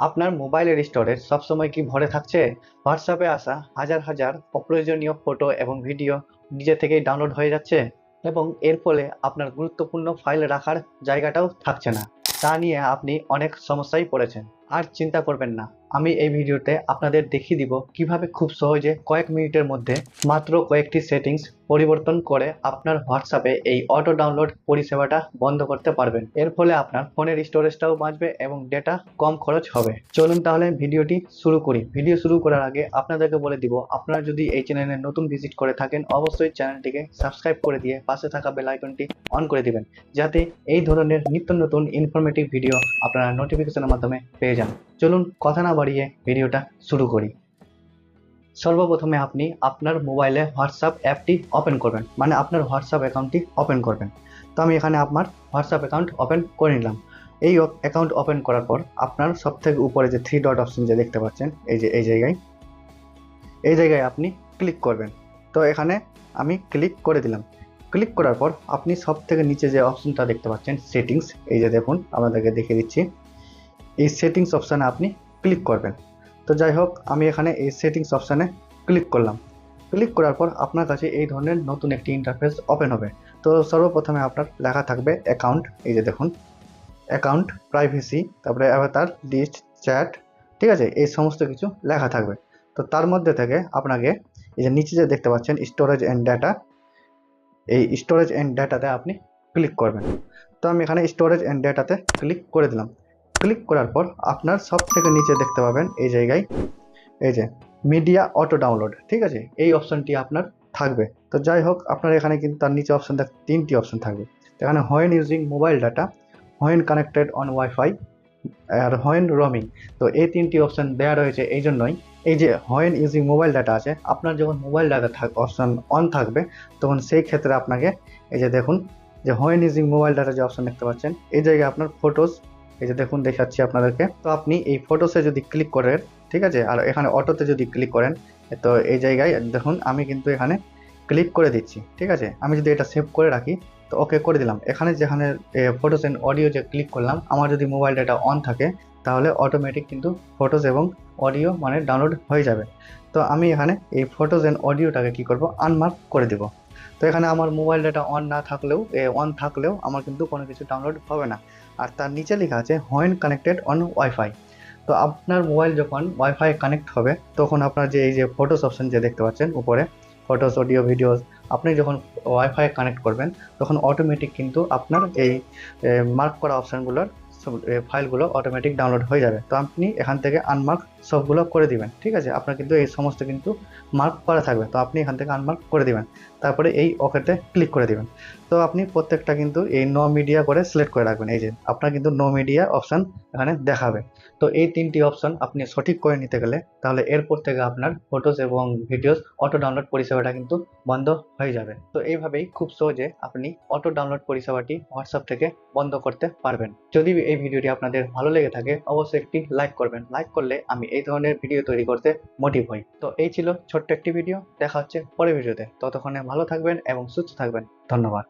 আপনার মোবাইলের স্টোরেজ সবসময় কি ভরে থাকছে? হোয়াটসঅ্যাপে আসা হাজার হাজার অপ্রয়োজনীয় ফটো এবং ভিডিও নিজে থেকেই ডাউনলোড হয়ে যাচ্ছে এবং এর ফলে আপনার গুরুত্বপূর্ণ ফাইল রাখার জায়গাটাও থাকছে না। তা নিয়ে আপনি অনেক সমস্যায় পড়েছেন। আর চিন্তা করবেন না। আমি এই ভিডিওতে আপনাদের দেখিয়ে দিব কীভাবে খুব সহজে কয়েক মিনিটের মধ্যে মাত্র কয়েকটি সেটিংস পরিবর্তন করে আপনার হোয়াটসঅ্যাপে এই অটো ডাউনলোড পরিষেবাটা বন্ধ করতে পারবেন। এর ফলে আপনার ফোনের স্টোরেজটাও বাঁচবে এবং ডেটা কম খরচ হবে। চলুন তাহলে ভিডিওটি শুরু করি। ভিডিও শুরু করার আগে আপনাদেরকে বলে দিব, আপনারা যদি এই চ্যানেলে নতুন ভিজিট করে থাকেন, অবশ্যই চ্যানেলটিকে সাবস্ক্রাইব করে দিয়ে পাশে থাকা বেল আইকনটি অন করে দিবেন, যাতে এই ধরনের নিত্য নতুন ইনফরমেটিভ ভিডিও আপনারা নোটিফিকেশনের মাধ্যমে পেয়ে যান। চলুন কথা না বাড়িয়ে ভিডিওটা শুরু করি। সর্বপ্রথমে আপনি আপনার মোবাইলে হোয়াটসঅ্যাপ অ্যাপটি ওপেন করবেন মানে আপনার হোয়াটসঅ্যাপ অ্যাকাউন্টটি ওপেন করবেন। তো আমি এখানে আপনার হোয়াটসঅ্যাপ অ্যাকাউন্ট ওপেন করে নিলাম। এই অ্যাকাউন্ট ওপেন করার পর আপনার সব থেকে উপরে যে থ্রি ডট অপশন যে দেখতে পাচ্ছেন, এই যে, এই জায়গায় এই জায়গায় আপনি ক্লিক করবেন। তো এখানে আমি ক্লিক করে দিলাম। ক্লিক করার পর আপনি সব থেকে নিচে যে অপশনটা দেখতে পাচ্ছেন সেটিংস এই যে দেখুন, আপনাদেরকে দেখিয়ে দিচ্ছি। এই সেটিংস অপশানে আপনি ক্লিক করবেন। তো যাই হোক, আমি এখানে এই সেটিংস অপশানে ক্লিক করলাম। ক্লিক করার পর আপনার কাছে এই ধরনের নতুন একটি ইন্টারফেস ওপেন হবে। তো সর্বপ্রথমে আপনার লেখা থাকবে অ্যাকাউন্ট এই যে দেখুন। অ্যাকাউন্ট প্রাইভেসি তারপরে অ্যাভাতার লিস্ট চ্যাট ঠিক আছে? এই সমস্ত কিছু লেখা থাকবে। তো তার মধ্যে থেকে আপনাকে এই যে নিচে যে দেখতে পাচ্ছেন স্টোরেজ অ্যান্ড ডাটা এই স্টোরেজ অ্যান্ড ডাটাতে আপনি ক্লিক করবেন। তো আমি এখানে স্টোরেজ অ্যান্ড ডাটাতে ক্লিক করে দিলাম। ক্লিক করার পর আপনার সব থেকে নিচে দেখতে পাবেন এই জায়গায়, এই যে মিডিয়া অটো ডাউনলোড ঠিক আছে? এই অপশনটি আপনার থাকবে। তো যাই হোক, আপনার এখানে কিন্তু তার নিচে অপশন তিনটি অপশন থাকবে। এখানে when using mobile data when connected on wifi R when roaming তো এই তিনটি অপশন দেওয়া রয়েছে এই জন্যই। এই যে হোয়েন ইউজিং মোবাইল ডাটা আছে, আপনার যখন মোবাইল ডাটা থাক অপশন অন থাকবে, তখন সেই ক্ষেত্রে আপনাকে এই যে দেখুন, যে হোয়েন ইউজিং মোবাইল ডাটা যে অপশন দেখতে পাচ্ছেন, এই জায়গায় আপনার ফটোস এই যে দেখুন, দেখাচ্ছি আপনাদেরকে। তো আপনি এই ফটোসে যদি ক্লিক করেন, ঠিক আছে? আর এখানে অটোতে যদি ক্লিক করেন, তো এই জায়গায় দেখুন, আমি কিন্তু এখানে ক্লিক করে দিচ্ছি, ঠিক আছে? আমি যদি এটা সেভ করে রাখি, তো ওকে করে দিলাম। এখানে যেখানে ফটোস অ্যান্ড অডিও যে ক্লিক করলাম, আমার যদি মোবাইল ডাটা অন থাকে, তাহলে অটোমেটিক কিন্তু ফটোস এবং অডিও মানে ডাউনলোড হয়ে যাবে। তো আমি এখানে এই ফটোস অ্যান্ড অডিওটাকে কী করব? আনমার্ক করে দিব। তো এখানে আমার মোবাইল ডাটা অন না থাকলেও অন থাকলেও আমার কিন্তু কোনো কিছু ডাউনলোড হবে না। আর তার নিচে লেখা আছে হোয়েন কানেক্টেড অন ওয়াইফাই তো আপনার মোবাইল যখন ওয়াইফাই কানেক্ট হবে, তখন আপনার যে, এই যে ফটোস অপশন যে দেখতে পাচ্ছেন উপরে ফটোস অডিও ভিডিওস আপনি যখন ওয়াইফাই কানেক্ট করবেন, তখন অটোমেটিক কিন্তু আপনার এই মার্ক করা অপশানগুলোর ফাইলগুলো অটোমেটিক ডাউনলোড হয়ে যাবে। তো আপনি এখান থেকে আনমার্ক সবগুলো করে দিবেন, ঠিক আছে? আপনার কিন্তু এই সমস্ত কিন্তু মার্ক করা থাকবে। তো আপনি এখান থেকে আনমার্ক করে দিবেন। তারপরে এই ওকেতে ক্লিক করে দিবেন। তো আপনি প্রত্যেকটা কিন্তু এই নো মিডিয়া করে সিলেক্ট করে রাখবেন। এই যে আপনার কিন্তু নো মিডিয়া অপশান এখানে দেখাবে। তো এই তিনটি অপশান আপনি সঠিক করে নিতে গেলে তাহলে এরপর থেকে আপনার ফটোস এবং ভিডিওস অটো ডাউনলোড পরিষেবাটা কিন্তু বন্ধ হয়ে যাবে। তো এইভাবেই খুব সহজে আপনি অটো ডাউনলোড পরিষেবাটি হোয়াটসঅ্যাপ থেকে বন্ধ করতে পারবেন। যদি এই ভিডিওটি আপনাদের ভালো লেগে থাকে, অবশ্যই একটি লাইক করবেন। লাইক করলে আমি এই ধরনের ভিডিও তৈরি করতে মোটিভ হই। তো এই ছিল ছোট্ট একটি ভিডিও দেখা হচ্ছে পরের ভিডিওতে ততক্ষণে ভালো থাকবেন এবং সুস্থ থাকবেন। ধন্যবাদ।